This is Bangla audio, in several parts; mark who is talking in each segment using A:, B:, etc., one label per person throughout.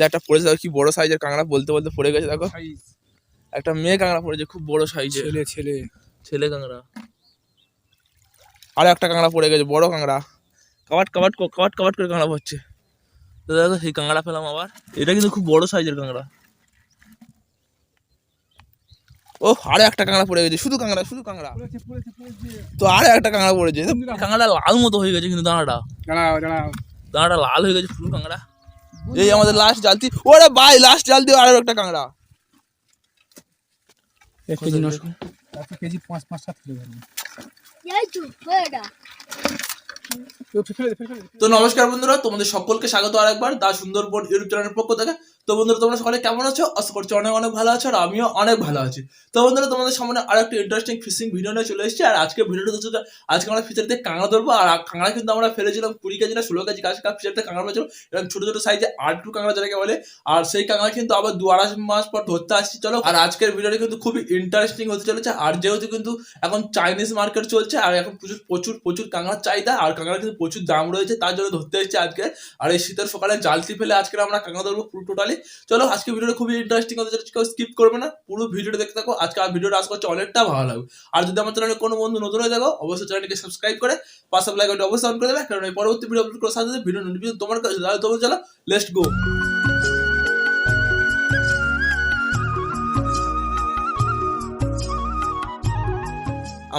A: এটা একটা পড়েছে দেখো কি বড় সাইজের কাঁকড়া বলতে বলতে পড়ে গেছে দেখো। একটা মেয়ে কাঁকড়া পড়েছে খুব বড় সাইজের
B: ছেলে ছেলে।
A: ছেলে কাঁকড়া। আর একটা কাঁকড়া পড়ে গেছে বড় কাঁকড়া। কাবাট কাবাট ক- কাবাট কাবাট করে কাঁকড়া পড়ছে। তো দেখো সেই কাঁকড়া পেলাম আবার। এটা কিন্তু খুব বড় সাইজের কাঁকড়া। ও আরে একটা কাঁকড়া পড়ে গেছে শুধু কাঁকড়া শুধু কাঁকড়া।
B: পড়েছে পড়েছে পড়েছে।
A: তো আরে একটা কাঁকড়া পড়েছে। কাঁকড়া লাল মতো হয়ে গেছে কিন্তু দাঁড়াটা। দাঁড়াটা লাল হয়ে গেছে পুরো কাঁকড়া। এই আমাদের লাস্ট জালতি। ওরে ভাই লাস্ট জালতি আরও একটা কাঁকড়া।
B: এক কেজি নশো। এক কেজি পাঁচ পাঁচ সাত কিলো
C: তো এটা
B: ফেলে দে ফেলে দে
A: তো নমস্কার বন্ধুরা তোমাদের সকলকে স্বাগত আর একবার দা সুন্দরবন ইউটিউব চ্যানেলের পক্ষ থেকে তো বন্ধুরা, তোমরা সকলে কেমন আছো? আশা করছি অনেক অনেক ভালো আছো আর আমিও অনেক ভালো আছি। তো বন্ধুরা, তোমাদের সামনে আর একটা ইন্টারেস্টিং ফিশিং ভিডিও নিয়ে চলে এসেছি। আর আজকে ভিডিওটা হচ্ছে আজকে আমরা ফিচারতে কাঁকড়া ধরবো। আর কাঁকড়া কিন্তু আমরা ফেলেছিলাম কুড়ি কেজি না ষোলো কেজি। কাছে ফিচারতে কাঁকড়া ফেলেছিল এরকম ছোটো ছোটো সাইজে আর টু কাঁকড়া যেটাকে বলে। আর সেই কাঁকড়া কিন্তু আবার দু আড়াই মাস পর ধরতে আসছি। চলো, আর আজকের ভিডিওটা কিন্তু খুবই ইন্টারেস্টিং হতে চলেছে। আর যেহেতু কিন্তু এখন চাইনিজ মার্কেট চলছে, আর এখন প্রচুর প্রচুর প্রচুর কাঁকড়ার চাহিদা, আর কাঁকড়া কিন্তু প্রচুর দাম রয়েছে, তার জন্য ধরতে এসেছি আজকে। আর এই শীতের সকালে জালতি ফেলে আজকে আমরা কাঁকড়া ধরবো পুরো টোটালি চলো আজকে ভিডিওটা খুবই ইন্টারেস্টিং হতে চলেছে কেউ স্কিপ করবে না। পুরো ভিডিওটা দেখতে থাকো। আজকে আর ভিডিওটা আশা করছি অনেকটা ভালো লাগবে। আর যদি আমার চ্যানেলে কোনো বন্ধু নতুন হয়ে থাকো, অবশ্যই চ্যানেলটিকে সাবস্ক্রাইব করে, পাশে লাইক অবশ্যই অন করে দেবে। কারণ এই পরবর্তী ভিডিও আপলোড করার সাথে ভিডিও নোটিফিকেশন তোমার কাছে তোমরা চলো লেটস গো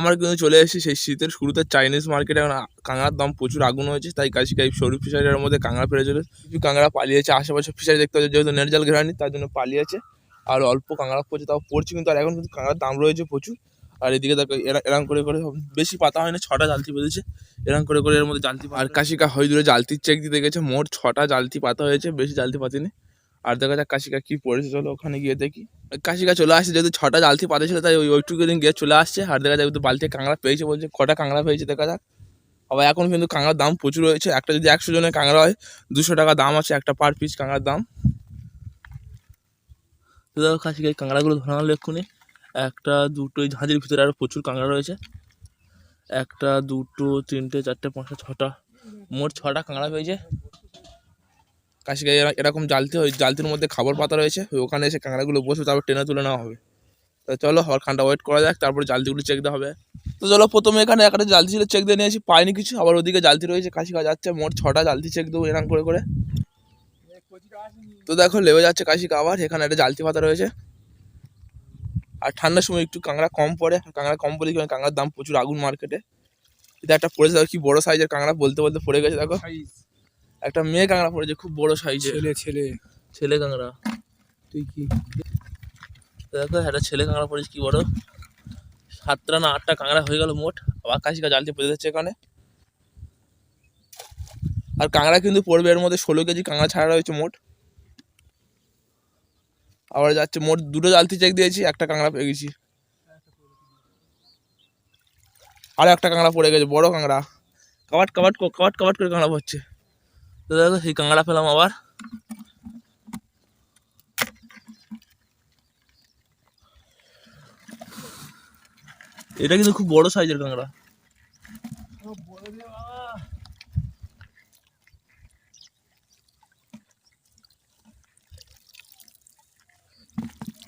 A: আমরা কিন্তু চলে এসেছি সেই শীতের শুরুতে চাইনিজ মার্কেটে এখন কাঁকড়ার দাম প্রচুর আগুন হয়েছে, তাই কাছি কাই সরু ফিশারির মধ্যে কাঁকড়া ফেলে চলে কিছু কাঁকড়া পালিয়েছে, আশেপাশে ফিশারি দেখতে পাচ্ছে, যেহেতু নেট জাল ঘেরানি, তার জন্য পালিয়েছে। আর অল্প কাঁকড়া পড়ছে, তাও পড়ছে কিন্তু, আর এখন কিন্তু কাঁকড়ার দাম রয়েছে প্রচুর। আর এদিকে দেখো, এরা- এরম করে করে, বেশি পাতা হয় না ছটা জালতি বেঁধেছে। এরম করে করে, এর মধ্যে জালতি আর কাশিকা হয় দূরে জালতির চেক দিতে গেছে, মোট ছটা জালতি পাতা হয়েছে, বেশি জালতি পাতিনি। আর দেখা যাক কাশিকা কি পড়েছে, চলো ওখানে গিয়ে দেখি। কাশিকা চলে আসছে, যেহেতু ছটা জালতি পাতা ছিল, তাই ওই ওইটুকু দিন গিয়ে চলে আসছে। আর দেখা যাক বালতি কাঁকড়া পেয়েছে বলছে, কটা কাঁকড়া পেয়েছে দেখা যাক। আবার এখন কিন্তু কাঁকড়ার দাম প্রচুর রয়েছে একটা যদি একশো জনের কাঁকড়া হয়, দুশো টাকা দাম আছে একটা পার পিস কাঁকড়ার দাম। তো দেখো কাঁকড়াগুলো ধরানো এক্ষুনি। একটা, দুটো ঝাঁঝির ভিতরে আরও প্রচুর কাঁকড়া রয়েছে। একটা, দুটো, তিনটে, চারটে, পাঁচটা, ছটা, মোট ছটা কাঁকড়া পেয়েছে। কাশিকাই এরকম জালতি ওই জালতির মধ্যে খাবার পাতা রয়েছে ওখানে এসে কাঁকড়াগুলো বসে তারপর টেনে তুলে নেওয়া হবে। তা চলো আর খানটা ওয়েট করা যাক তারপরে জালতিগুলো চেক দেওয়া হবে। তো চলো প্রথমে এখানে একটা জালতি ছিল চেক দিয়ে নিয়েছি পাইনি কিছু আবার ওদিকে জালতি রয়েছে কাশিকা যাচ্ছে মোট ছটা জালতি চেক দেবো এরকম করে করে। তো দেখো লেবে যাচ্ছে কাশিকা আবার এখানে একটা জালতি পাতা রয়েছে। আর ঠান্ডার সময় একটু কাঁকড়া কম পড়ে কাঁকড়া কম পড়ে কি হয়, কাঁকড়ার দাম প্রচুর আগুন মার্কেটে এটা একটা পড়েছে দেখো কি বড় সাইজের কাঁকড়া বলতে বলতে পড়ে গেছে দেখো। একটা মেয়ে কাঁকড়া পড়েছে খুব বড় সাইজের
B: ছেলে ছেলে।
A: ছেলে কাঁকড়া
B: তুই কি?
A: দেখো একটা ছেলে কাঁকড়া পড়েছে কি বড়? সাতটা না আটটা কাঁকড়া হয়ে গেল মোট। আবার কাশিকা জালতে পড়ে যাচ্ছে এখানে। আর কাঁকড়া কিন্তু পড়বে এর মধ্যে ষোলো কেজি কাঁকড়া ছাড়া রয়েছে মোট। আবার যাচ্ছে মোট দুটো জালতি চেক দিয়েছি একটা কাঁকড়া পেয়ে গেছি। আর একটা কাঁকড়া পড়ে গেছে বড় কাঁকড়া কাবাট কাবাট কাবাট কাবাট করে কাঁকড়া পড়ছে। দেখো সেই কাঁকড়া পেলাম আবার এটা কিন্তু খুব বড় সাইজের কাঁকড়া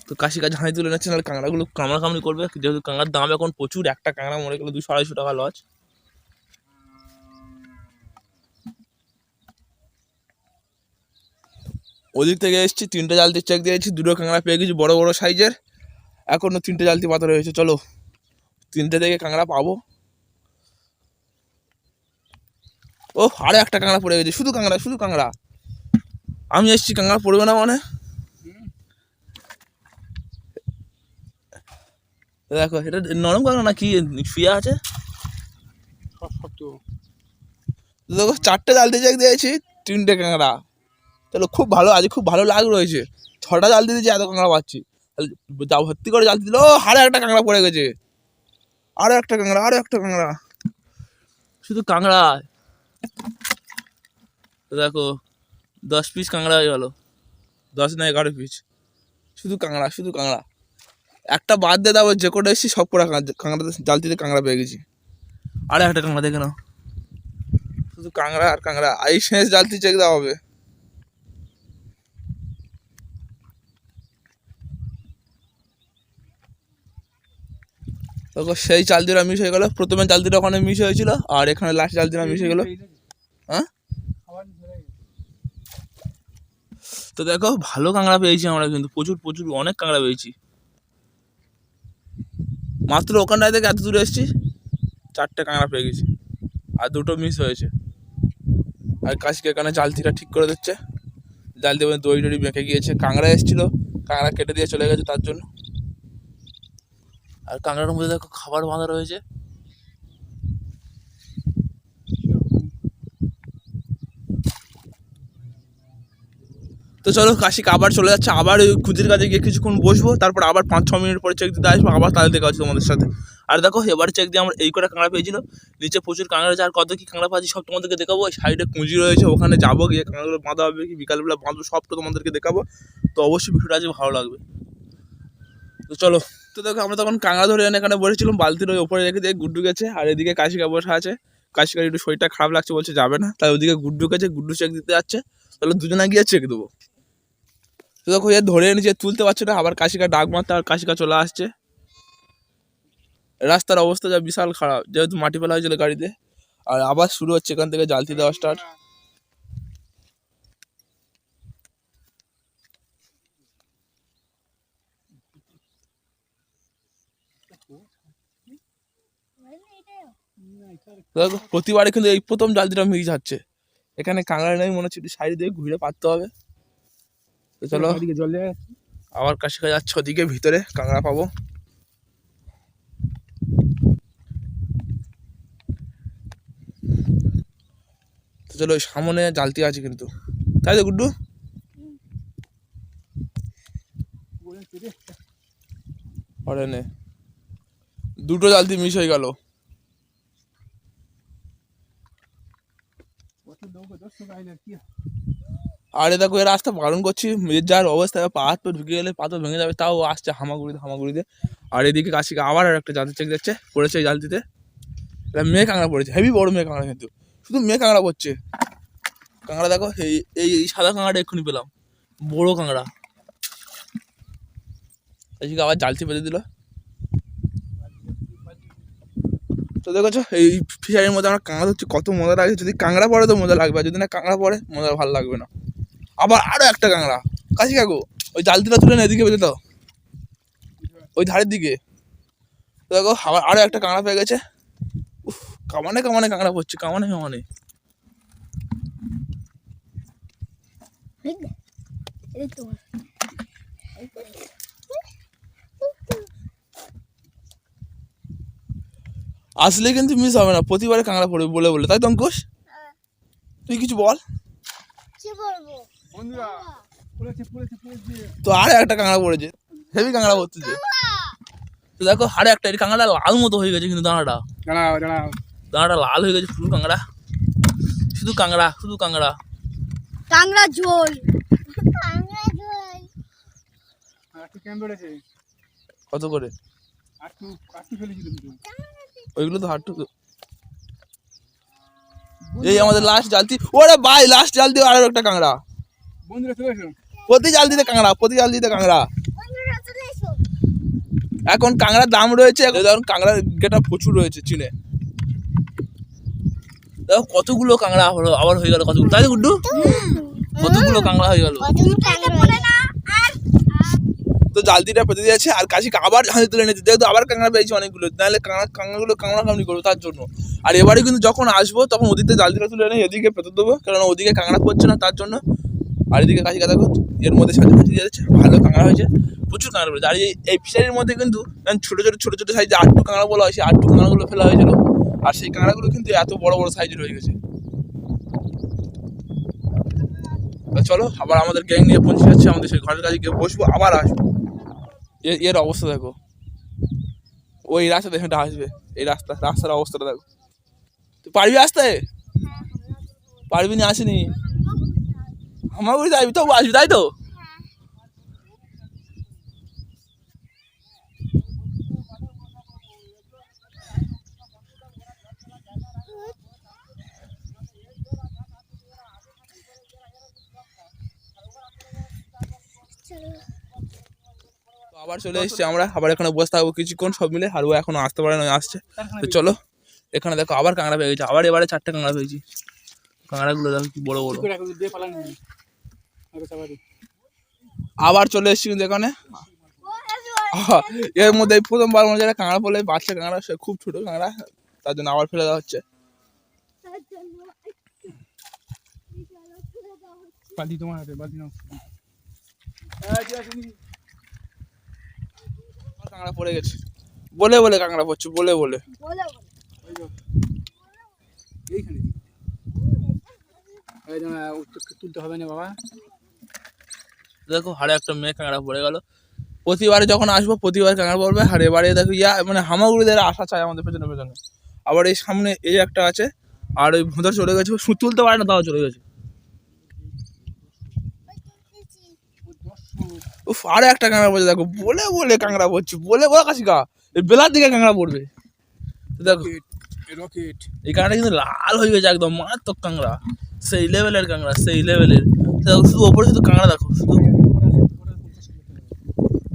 A: তো কাশি কাজ হাঁড়ি তুলে নিচ্ছে নাহলে কাঁকড়াগুলো কামড়া কামড়ি করবে। যেহেতু কাঁকড়ার দাম এখন প্রচুর, একটা কাঁকড়া মরে গেলে দুশো আড়াইশো টাকা লজ। ওদিক থেকে এসেছি তিনটে জালতি চেক দিয়েছি দুটো কাঁকড়া পেয়ে গেছি বড় বড় সাইজের এখনও তিনটে জালতি পাতা রয়েছে চলো। তিনটে থেকে কাঁকড়া পাবো। ও আরে একটা কাঁকড়া পড়ে গেছে শুধু কাঁকড়া শুধু কাঁকড়া। আমি এসেছি কাঁকড়া পড়বে না মানে? দেখো এটা নরম কাঁকড়া না কি শুয়ে আছে? দেখো চারটে জালতি চেক দিয়েছি তিনটে কাঁকড়া। চলো খুব ভালো, আজ খুব ভালো লাগ রয়েছে। ছটা জাল দিয়েছি, এত কাঁকড়া পাচ্ছি। তাহলে ভর্তি করে জাল দিল, ও হারে একটা কাঁকড়া পড়ে গেছে। আরও একটা কাঁকড়া, আরও একটা কাঁকড়া। শুধু কাঁকড়া। দেখো, দশ পিস কাঁকড়া হয়ে গেল। দশ না এগারো পিস শুধু কাঁকড়া শুধু কাঁকড়া। একটা বাদ দিয়ে দাও, যে কটা এসেছি, সব কটা কাঁকড়া জালতিতে কাঁকড়া পেয়ে গেছি। আরে একটা কাঁকড়া দেখে নাও। শুধু কাঁকড়া আর কাঁকড়া এই শেষ জালতি চেক দেওয়া হবে। সেই জাল দিরা মিস হয়ে গেল। প্রথমে জাল দিরা ওখানে মিস হয়েছিল, আর এখানে লাস্ট জাল দিরা মিস হয়ে গেল। হ্যাঁ। তো দেখো, ভালো কাঁকড়া পেয়েছি আমরা কিন্তু, প্রচুর প্রচুর, অনেক কাঁকড়া পেয়েছি। মাত্র ওখানটায় থেকে এত দূরে এসেছি, চারটে কাঁকড়া পেয়ে গেছি, আর দুটো মিস হয়েছে। আর কাশিকে এখানে জালতিটা ঠিক করে দিচ্ছে। জাল দিয়ে দই টড়ি বেঁকে গিয়েছে, কাঁকড়া এসেছিল, কাঁকড়া কেটে দিয়ে চলে গেছে তার জন্য। আর কাঁকড়ার মধ্যে দেখো খাবার বাঁধা রয়েছে। তো চলো কাশিক আবার চলে যাচ্ছে, আবার ওই খুদির কাছে গিয়ে কিছুক্ষণ বসবো, তারপর আবার পাঁচ, ছ মিনিট পরে চেক দিতে আসব, আবার তাহলে দেখা হচ্ছে তোমাদের সাথে। আর দেখো, এবার চেক দিয়ে আমরা এই করে কাঁকড়া পেয়েছিল, নিচে প্রচুর কাঁকড়া রয়েছে, আর কত কি কাঁকড়া পাচ্ছি সব তোমাদেরকে দেখাবো সাইডে কুঁজি রয়েছে, ওখানে যাব গিয়ে কাঁকড়াগুলো বাঁধা হবে কি, বিকালবেলা বাঁধবো, সবটা তোমাদেরকে দেখাবো, তো অবশ্যই ভিডিওটা আজকে ভালো লাগবে। তো চলো তো দেখো আমরা তখন কাঁকড়া ধরে এনে এখানে বসেছিলাম, বালতির ওই ওপরে রেখে দিয়ে গুড্ডু গেছে, আর এদিকে কাশিকা বসে আছে। কাশিকার একটু শরীরটা খারাপ লাগছে, বলছে যাবে না। তাই ওদিকে গুড্ডু গেছে, গুড্ডু চেক দিতে যাচ্ছে। তাহলে দুজনে গিয়ে চেক দেবো। তো দেখো এ ধরে এনেছে তুলতে পারছে না, আবার কাশিকা ডাক মারতে, আর কাশিকা চলে আসছে। রাস্তার অবস্থা যা বিশাল খারাপ, যেহেতু মাটি ফেলা হয়েছিল গাড়িতে। আর আবার শুরু হচ্ছে এখান থেকে জালতি দেওয়া স্টার্ট দেখো প্রতিবারে কিন্তু এই প্রথম জালতিটা মিস যাচ্ছে। এখানে কাঁকড়া নেই মনে হচ্ছে একটু সাইড দিয়ে ঘুরে পারতে হবে। তো চলো
B: জল দেওয়া আছে।
A: যাচ্ছে ওদিকে ভিতরে কাঁকড়া পাবো। তো চলো সামনে জালতি আছে কিন্তু। তাই তো গুড্ডু? পরে নে। দুটো জালতি মিস হয়ে গেল।
B: আর
A: দেখো, এর রাস্তা বারণ করছি। যার অবস্থা পা হাত পা ঢুকে গেলে, পাথর ভেঙে যাবে, তাও আসছে হামাগুড়িতে হামাগুড়িতে আর এদিকে কাশিকে আবার আর একটা জালতি চেক যাচ্ছে পড়েছে এই জালতিতে মেয়ে কাঁকড়া পড়েছে হেভি বড় মেয়ে কাঁকড়া কিন্তু। শুধু মেয়ে কাঁকড়া পড়ছে। কাঁকড়া দেখো, এই এই সাদা কাঁকড়াটা এক্ষুনি পেলাম। বড় কাঁকড়া। এদিকে আবার জালতি বেঁধে দিল। তো দেখেছ এই ফিশারির মধ্যে আমরা কাঁকড়া ধরছি, কত মজা লাগে যদি কাঁকড়া পড়ে তো মজা লাগবে যদি না কাঁকড়া পড়ে মজা ভালো লাগবে না। আবার আরও একটা কাঁকড়া কাছি কাকু, ওই জালতিটা তুলে না এদিকে বেঁধে দাও। ওই ধারের দিকে। তো দেখো, আবার আরও একটা কাঁকড়া পেয়ে গেছে। উফ, কামানে কামানে কাঁকড়া পড়ছে, কামানে কামানে।
C: তো
A: আসলে কিন্তু মিস হবে না। প্রতিবারে কাঁকড়া পড়বে বলে বলে। তাই তো অঙ্কুশ তুই কিছু বল।
C: কি বলব?
B: বন্ধুরা পড়েছে পড়েছে পড়েছে।
A: তো আরও একটা কাঁকড়া পড়েছে। হেভি কাঁকড়া পড়ছে তো দেখো আরও একটা। এই কাঁকড়া লাল মতো হয়ে গেছে কিন্তু দাঁড়াটা।
B: দাঁড়াও
A: লাল হয়ে গেছে পুরো কাঁকড়া। শুধু কাঁকড়া শুধু কাঁকড়া।
C: কাংড়া ঝোল।
A: কত করে?
B: আর আর
A: ওইগুলো তো হাটটু এই আমাদের লাস্ট জালতি ওরে ভাই লাস্ট জালতি আরও একটা কাঁকড়া। প্রতি জাল দিতে কাঁকড়া প্রতি জাল দিতে কাঁকড়া। এখন কাঁকড়ার দাম রয়েছে এখন ধরুন কাঁকড়ার গেটা প্রচুর রয়েছে চীনে। দেখো কতগুলো কাঁকড়া হলো আবার হয়ে গেল কতগুলো। তাই গুড্ডু? কতগুলো কাঁকড়া হয়ে গেল
C: কতগুলো কাংড়া পড়ে না আর
A: তো জালতিটা পেতে দিয়েছে, আর কাশি আবার হাতে তুলে নিয়েছে। যেহেতু আবার কাঁকড়া পেয়েছি অনেকগুলো, নাহলে কাঁকড়া কাঁকড়াগুলো কাঁকড়া কামড়ি করব তার জন্য। আর এবারে কিন্তু যখন আসব, তখন ওদিকে জালতিটা তুলে এনে এদিকে পেতে দেবো কারণ ওদিকে কাঁকড়া পড়ছে না তার জন্য। আর এদিকে কাশি কাদা এর মধ্যে সাথে সাথে দিয়ে যাচ্ছে ভালো কাঁকড়া হয়েছে, প্রচুর কাঁকড়া পড়েছে। আর এই ফিশারির মধ্যে কিন্তু ছোটো ছোটো ছোটো ছোটো সাইজে আটটু কাঁকড়া বলা হয় সেই আটটু কাঁকড়াগুলো ফেলা হয়েছিল, আর সেই কাঁকড়াগুলো কিন্তু এত বড় বড় সাইজের হয়ে গেছে। চলো, আবার আমাদের গ্যাং নিয়ে পৌঁছে যাচ্ছে, আমাদের সেই ঘরের কাছে গিয়ে বসবো, আবার আসব। এর অবস্থা দেখো। ওই রাস্তা দেখে আসবে। এই রাস্তা, রাস্তার অবস্থাটা দেখো। তুই পারবি আসতে? পারবি না আসেনি? আমার বাড়ি যাবি তো, আসবি, তাই তো? আবার চলে এসেছি আমরা আবার এখানে বসে থাকব কিছুক্ষণ সব মিলে আর ও এখনও আসতে পারে না আসছে। তো চলো এখানে দেখো আবার কাঁকড়া পেয়ে গেছে আবার এবারে চারটে কাঁকড়া পেয়েছি। কাঁকড়াগুলো দেখো কি বড় বড়। আবার চলে এসেছি কিন্তু এখানে। এর মধ্যে প্রথমবার মনে একটা কাঁকড়া পড়লে বাচ্চা কাঁকড়া সে খুব ছোট কাঁকড়া তার জন্য আবার ফেলে দেওয়া হচ্ছে।
B: বালতি তোমার হাতে বালতি নাও।
A: কাঁকড়া পড়ে গেছে। বলে বলে কাঁকড়া পড়ছে বলে বলে।
C: বলে বলে।
B: এইখানে এই তুলতে হবে না বাবা।
A: দেখো হাড়ে একটা মেয়ে কাঁকড়া পড়ে গেল। প্রতিবারে যখন আসব প্রতিবার কাঁকড়া পড়বে। আর এবারে দেখো ইয়া মানে হামাগুড়িদের আশা চাই আমাদের পেছনে পেছনে। আবার এই সামনে এই একটা আছে আর ওই ভোঁদর চলে গেছে। সু- তুলতে পারে না তাও চলে গেছে। উফ আরও একটা কাঁকড়া পড়ছে দেখো বলে বলে কাঁকড়া পড়ছে বলে বলে কাশিকা এই বেলার দিকে কাঁকড়া পড়বে। দেখো
B: রকেট
A: এই কাঁকড়া কিন্তু লাল হয়ে গেছে একদম মারাত্মক কাঁকড়া। সেই লেভেলের কাঁকড়া সেই লেভেলের। দেখো শুধু ওপরে শুধু কাঁকড়া দেখো শুধু।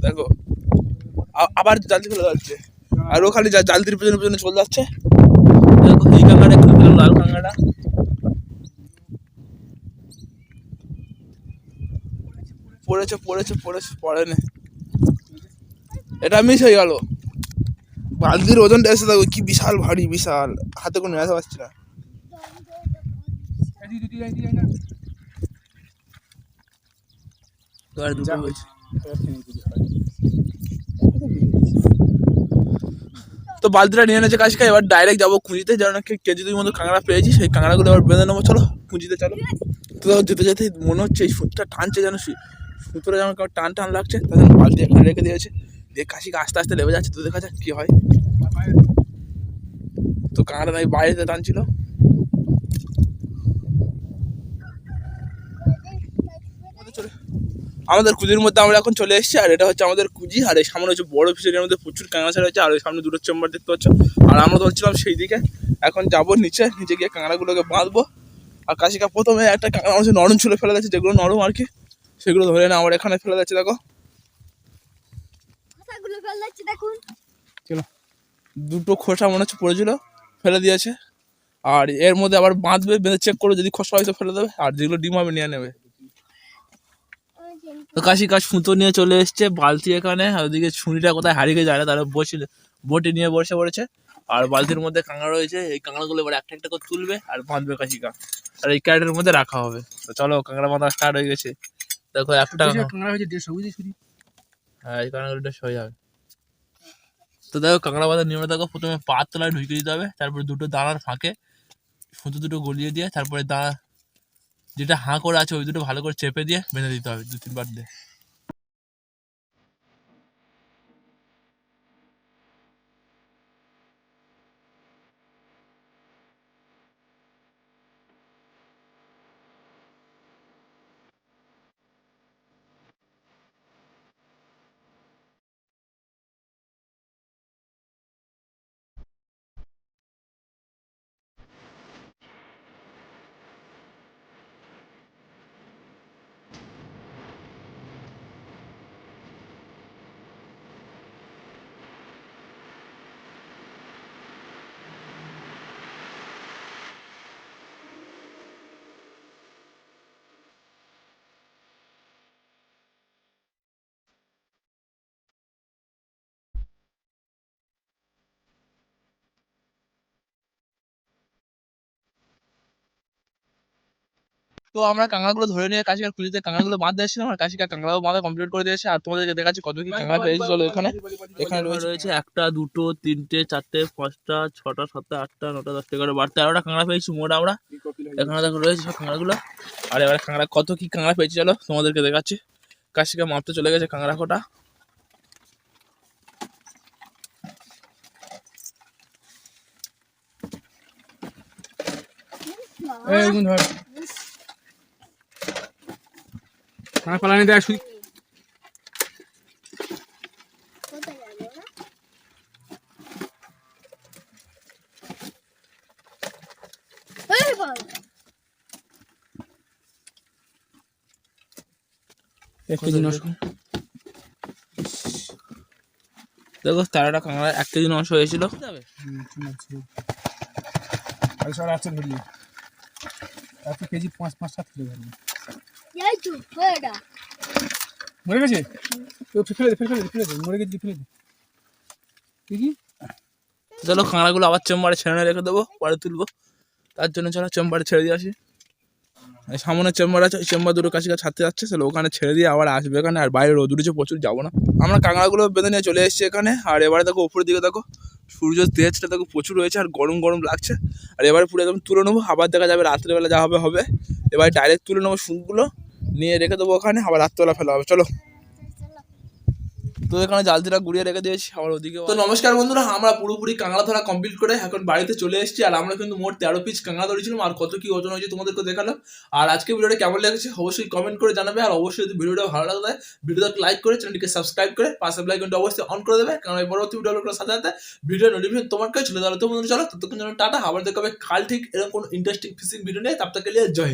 A: দেখো আবার জালতি ফেলে যাচ্ছে আর ও খালি জালতির পেছনে পেছনে চলে যাচ্ছে। দেখো এই একটু লাল কাঁকড়াটা। পড়েছে পড়েছে পড়েছে পড়েনি। এটা মিস হয়ে গেল। বালতির ওজনটা এসে দেখো কি বিশাল ভারী বিশাল। হাতে কোনো মেশা পাচ্ছি না। তো বালতিটা নিয়ে এনেছে কাজকে এবার ডাইরেক্ট যাব খুঁজিতে। যেন কেজি দুই মতো কাঁকড়া পেয়েছি সেই কাঁকড়াগুলো এবার বেঁধে নেব চলো খুঁজিতে চলো। তো যেতে যেতে মনে হচ্ছে এই সুতটা টানছে যেন সু- সুতোটা যেমন কেমন টান টান লাগছে তাদের বালতি এখানে রেখে দিয়েছে। দিয়ে কাশিকে আস্তে আস্তে লেবে যাচ্ছে, তো দেখা যাক কি হয়। তো কাঁকড়া নাকি বাইরেতে টানছিল আমাদের কুজির মধ্যে আমরা এখন চলে এসেছি, আর এটা হচ্ছে আমাদের কুজি, আর এই সামনে হচ্ছে বড় ফিশারির মধ্যে প্রচুর কাঁকড়া ছাড়া হচ্ছে আর ওই সামনে দুটো চেম্বার দেখতে পাচ্ছ। আর আমরা ধরছিলাম সেই দিকে এখন যাব নিচে নিচে গিয়ে কাঁকড়াগুলোকে বাঁধবো। আর কাশিকা প্রথমে একটা কাঁকড়া আমার নরম ছুলে ফেলে গেছে, যেগুলো নরম আর কি। সেগুলো ধরে না আমার এখানে ফেলে যাচ্ছে দেখো।
B: চলো।
A: দুটো খোসা মনে হচ্ছে পড়েছিল ফেলে দিয়েছে। আর এর মধ্যে আবার বাঁধবে বেঁধে চেক করে যদি খোসা হয় তো ফেলে দেবে। আর যেগুলো ডিম হবে নিয়ে নেবে। তো কাশি কাজ ফুটো নিয়ে চলে এসছে বালতি এখানে। আর ওদিকে ছুরিটা কোথায় হারিয়ে গেছে জানে তারা বসে বটি নিয়ে বসে পড়েছে। আর বালতির মধ্যে কাঁকড়া রয়েছে এই কাঁকড়াগুলো এবার একটা একটা করে তুলবে আর বাঁধবে কাশিকা আর এই ক্যারেটের মধ্যে রাখা হবে। তো চলো কাঁকড়া বাঁধা স্টার্ট হয়ে গেছে। দেখো একটা
B: কাঁকড়া হয়েছে দেড়শো বুঝি শুধু।
A: হ্যাঁ এই কাঁকড়াগুলো হয়ে যাবে তো দেখো কাঁকড়া বাঁধার নিয়মে দেখো প্রথমে পাত তলায় ঢুকিয়ে দিতে হবে তারপরে দুটো দানার ফাঁকে সুতো দুটো গলিয়ে দিয়ে তারপরে দানা যেটা হাঁ করে আছে ওই দুটো ভালো করে চেপে দিয়ে বেঁধে দিতে হবে দু তিনবার দিয়ে। তো আমরা কাঁকড়াগুলো ধরে নিয়ে কাশিকার খুঁজিতে কাঁকড়াগুলো বাঁধতে এসেছিলাম, আর কাশিকা কাঁকড়াও বাঁধা কমপ্লিট করে দিয়েছে। আর তোমাদেরকে দেখাচ্ছি কত কি কাঁকড়া পেয়েছি, চলো এখানে। এখানে রয়েছে একটা, দুটো, তিনটে, চারটে, পাঁচটা, ছটা, সাতটা, আটটা, নটা, দশটা এগারো বার তেরোটা কাঁকড়া পেয়েছি মোট আমরা। এখানে দেখো রয়েছে সব কাঁকড়াগুলো আর এবার কাঁকড়া কত কি কাঁকড়া পেয়েছি, চলো তোমাদেরকে দেখাচ্ছি। কাশিকা মাপতে চলে গেছে কাঁকড়া কটা
B: এই, ধর। কাঁকড়া পালানি দেখ
C: বাবা
B: এক কেজি নশো
A: দেখো তেরোটা কাঁকড়া এক কেজি নশো হয়েছিল
B: তারপর কেজি পাঁচ পাঁচ সাত কিলো ধরবো
C: এই তো
B: মরে গেছে? ও ফেলে দে ফেলে দে ফেলে দে মরে গেছে ফেলে দে। দেখি।
A: চলো কাঁকড়াগুলো আবার চেম্বারে ছেড়ে রেখে দেবো পরে তুলবো। তার জন্য চলো চেম্বারে ছেড়ে দিয়ে আসি। এই সামনে চেম্বার আছে ওই চেম্বার দুটো কাছে কাছে ছাড়তে যাচ্ছে চলো ওখানে ছেড়ে দিয়ে আবার আসবে এখানে আর বাইরে রোদ উঠেছে প্রচুর যাব না। আমরা কাঁকড়াগুলো বেঁধে নিয়ে চলে এসেছি এখানে আর এবারে দেখো উপরের দিকে দেখো সূর্য তেজটা দেখো প্রচুর রয়েছে আর গরম গরম লাগছে। আর এবারে পুরো একদম তুলে নেব আবার দেখা যাবে রাত্রেবেলা যা হবে হবে। এবারে ডাইরেক্ট তুলে নেব শুটগুলো নিয়ে রেখে দেবো ওখানে আবার রাত্রেবেলা ফেলা হবে চলো। তো এখানে জালতিটা গুড়িয়ে রেখে দিয়েছি আবার ওদিকে তো নমস্কার বন্ধুরা আমরা পুরোপুরি কাঁকড়া ধরা কমপ্লিট করে এখন বাড়িতে চলে এসেছি আর আমরা কিন্তু মোট তেরো পিস কাঁকড়া ধরেছিলাম আর কত কি ওজন হয়েছে তোমাদেরকে দেখালাম। আর আজকে ভিডিওটা কেমন লেগেছে অবশ্যই কমেন্ট করে জানাবে আর অবশ্যই যদি ভিডিওটা ভালো লাগে ভিডিওটা লাইক করে চ্যানেলটিকে সাবস্ক্রাইব করে পাশে বেলাইকনটা অবশ্যই অন করে দেবে কারণ এই পরবর্তী ভিডিও করার সাথে সাথে ভিডিও নোটিফিকেশন তোমার কাছে চলে যাবে। তো বন্ধুরা চলো ততক্ষণ যেন টাটা আবার দেখাবে কাল ঠিক এরকম কোনো ইন্টারেস্টিং ফিশিং ভিডিও নিয়ে তার জয়।